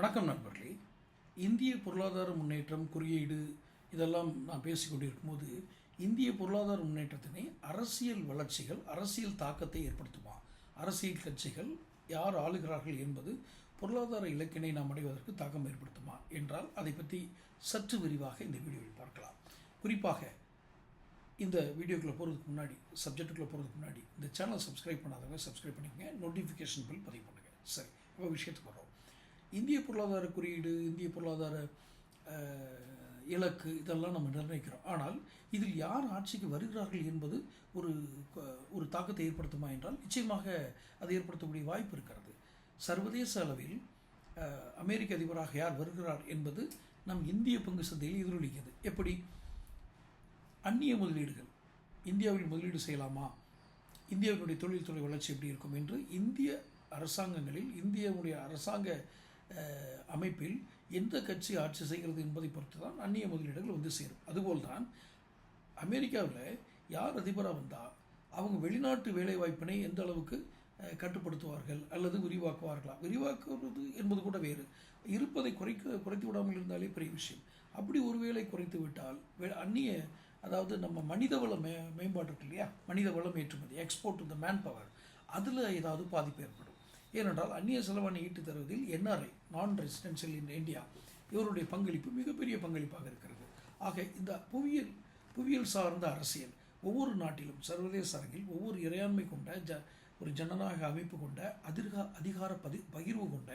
வணக்கம் நண்பர்களே. இந்திய பொருளாதார முன்னேற்றம் குறியீடு இதெல்லாம் நான் பேசிக்கொண்டிருக்கும் போது இந்திய பொருளாதார முன்னேற்றத்தினை அரசியல் வளர்ச்சிகள் அரசியல் தாக்கத்தை ஏற்படுத்துமா? அரசியல் கட்சிகள் யார் ஆளுகிறார்கள் என்பது பொருளாதார இலக்கினை நாம் அடைவதற்கு தாக்கம் ஏற்படுத்துமா என்றால் அதை பற்றி சற்று விரிவாக இந்த வீடியோவில் பார்க்கலாம். குறிப்பாக இந்த வீடியோக்குள்ளே போகிறதுக்கு முன்னாடி சப்ஜெக்ட்டுக்குள்ளே போகிறதுக்கு முன்னாடி இந்த சேனல் சப்ஸ்கிரைப் பண்ணாதவங்க சப்ஸ்கிரைப் பண்ணிக்கங்க நோட்டிஃபிகேஷன் பில் பதிவு பண்ணுங்கள் சரி இப்போ விஷயத்துக்கு வரோம் இந்திய பொருளாதார குறியீடு இந்திய பொருளாதார இலக்கு இதெல்லாம் நம்ம நிர்ணயிக்கிறோம். ஆனால் இதில் யார் ஆட்சிக்கு வருகிறார்கள் என்பது ஒரு ஒரு தாக்கத்தை ஏற்படுத்துமா என்றால் நிச்சயமாக அது ஏற்படுத்தக்கூடிய வாய்ப்பு இருக்கிறது. சர்வதேச அளவில் அஹ், அமெரிக்க அதிபராக யார் வருகிறார் என்பது நம் இந்திய பங்கு சந்தையில் எதிரொலிக்கிறது. எப்படி? அந்நிய முதலீடுகள். இந்தியாவில் முதலீடு செய்யலாமா? இந்தியாவினுடைய தொழில்துறை வளர்ச்சி எப்படி இருக்கும் என்று இந்திய அரசாங்கங்களில் இந்தியாவுடைய அரசாங்க அமைப்பில் எந்த கட்சி ஆட்சி செய்கிறது என்பதை பொறுத்து தான் அந்நிய முதலீடுகள் வந்து சேரும். அதுபோல்தான் அமெரிக்காவில் யார் அதிபராக வந்தால் அவங்க வெளிநாட்டு வேலைவாய்ப்பினை எந்த அளவுக்கு கட்டுப்படுத்துவார்கள் அல்லது விரிவாக்குவார்களா? விரிவாக்குவது என்பது கூட வேறு. இருப்பதை குறைக்க குறைத்து விடாமல் இருந்தாலே பெரிய விஷயம். அப்படி ஒருவேளை குறைத்து விட்டால் அந்நிய அதாவது நம்ம மனித வள மே மேம்பாடு இருக்கு இல்லையா? மனித வளம் ஏற்றுமதி எக்ஸ்போர்ட் இந்த மேன் பவர் அதில் ஏதாவது பாதிப்பு ஏற்படும். ஏனென்றால் அந்நிய செலவாணி ஈட்டு தருவதில் என்ஆர்ஐ நான் ரெசிடென்ஷியல் இன் இந்தியா இவருடைய பங்களிப்பு மிகப்பெரிய பங்களிப்பாக இருக்கிறது. ஆக இந்த புவியியல் புவியியல் சார்ந்த அரசியல் ஒவ்வொரு நாட்டிலும் சர்வதேச அரங்கில் ஒவ்வொரு இறையாண்மை கொண்ட ஜ ஒரு ஜனநாயக அமைப்பு கொண்ட அதிர்கா அதிகார பதி பகிர்வு கொண்ட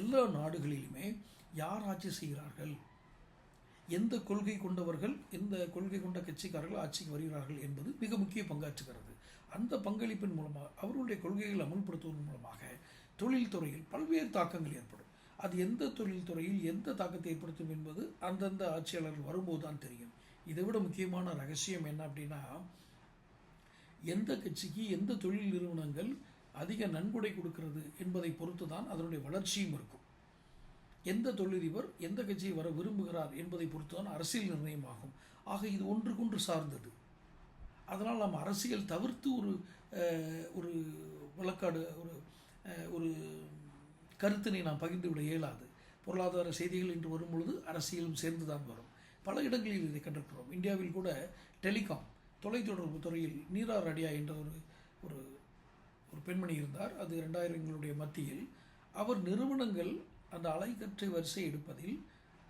எல்லா நாடுகளிலுமே யார் ஆட்சி செய்கிறார்கள்? எந்த கொள்கை கொண்டவர்கள் எந்த கொள்கை கொண்ட கட்சிக்காரர்கள் ஆட்சிக்கு வருகிறார்கள் என்பது மிக முக்கிய பங்காற்றுகிறது. அந்த பங்களிப்பின் மூலமாக அவர்களுடைய கொள்கைகளை அமுல்படுத்துவதன் மூலமாக தொழில்துறையில் பல்வேறு தாக்கங்கள் ஏற்படும். அது எந்த தொழில்துறையில் எந்த தாக்கத்தை ஏற்படுத்தும் என்பது அந்தந்த ஆட்சியாளர்கள் வரும்போது தான் தெரியும். இதை விட முக்கியமான ரகசியம் என்ன அப்படின்னா எந்த கட்சிக்கு எந்த தொழில் நிறுவனங்கள் அதிக நன்கொடை கொடுக்கிறது என்பதை பொறுத்து தான் அதனுடைய வளர்ச்சியும் இருக்கும். எந்த தொழிலதிபர் எந்த கட்சியை வர விரும்புகிறார் என்பதை பொறுத்து தான் அரசியல் நிர்ணயமாகும் ஆக இது ஒன்றுக்கொன்று சார்ந்தது. அதனால் நாம் அரசியல் தவிர்த்து ஒரு ஒரு விளக்காடு ஒரு ஒரு கருத்தினை நாம் பகிர்ந்து விட இயலாது. பொருளாதார செய்திகள் இன்று வரும் பொழுது அரசியலும் சேர்ந்து தான் வரும். பல இடங்களில் இதை கண்டிருக்கிறோம். இந்தியாவில் கூட டெலிகாம் தொலைத்தொடர்பு துறையில் நீரா ரடியா என்ற ஒரு ஒரு ஒரு பெண்மணி இருந்தார். அது ரெண்டாயிரங்களுடைய மத்தியில். அவர் நிறுவனங்கள் அந்த அலைக்கற்றை வரிசை எடுப்பதில்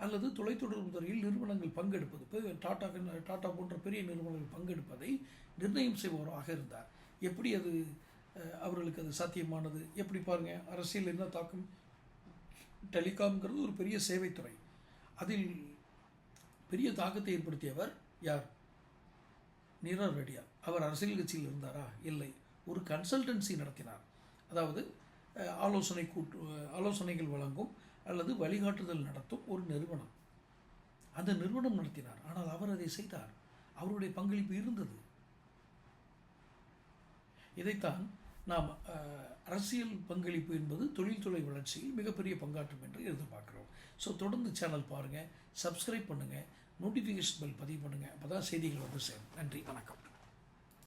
அல்லது தொலைத்தொடர்பு துறையில் நிறுவனங்கள் பங்கெடுப்பது டாட்டா டாடா டாடா போன்ற பெரிய நிறுவனங்கள் பங்கெடுப்பதை நிர்ணயம் செய்பவராக இருந்தார். எப்படி அது அவர்களுக்கு அது சாத்தியமானது? எப்படி பாருங்க அரசியல் என்ன தாக்கம்? டெலிகாம்ங்கிறது ஒரு பெரிய சேவைத்துறை. அதில் பெரிய தாக்கத்தை ஏற்படுத்தியவர் யார்? நீரர் ரெடியா அவர் அரசியல் கட்சியில் இருந்தாரா? இல்லை. ஒரு கன்சல்டன்சி நடத்தினார். அதாவது ஆலோசனை கூட்டு ஆலோசனைகள் வழங்கும் அல்லது வழிகாட்டுதல் நடத்தும் ஒரு நிறுவனம். அந்த நிறுவனம் நடத்தினார். ஆனால் அவர் அதை செய்தார். அவருடைய பங்களிப்பு இருந்தது. இதைத்தான் நாம் அரசியல் பங்களிப்பு என்பது தொழில்துறை வளர்ச்சியில் மிகப்பெரிய பங்காற்றும் என்று எதிர்பார்க்கிறோம். ஸோ தொடர்ந்து சேனல் பாருங்கள் சப்ஸ்கிரைப் பண்ணுங்கள் நோட்டிஃபிகேஷன் பெல் பதிவு பண்ணுங்கள் அப்போ தான் செய்திகள் வந்து சேரும். நன்றி வணக்கம்.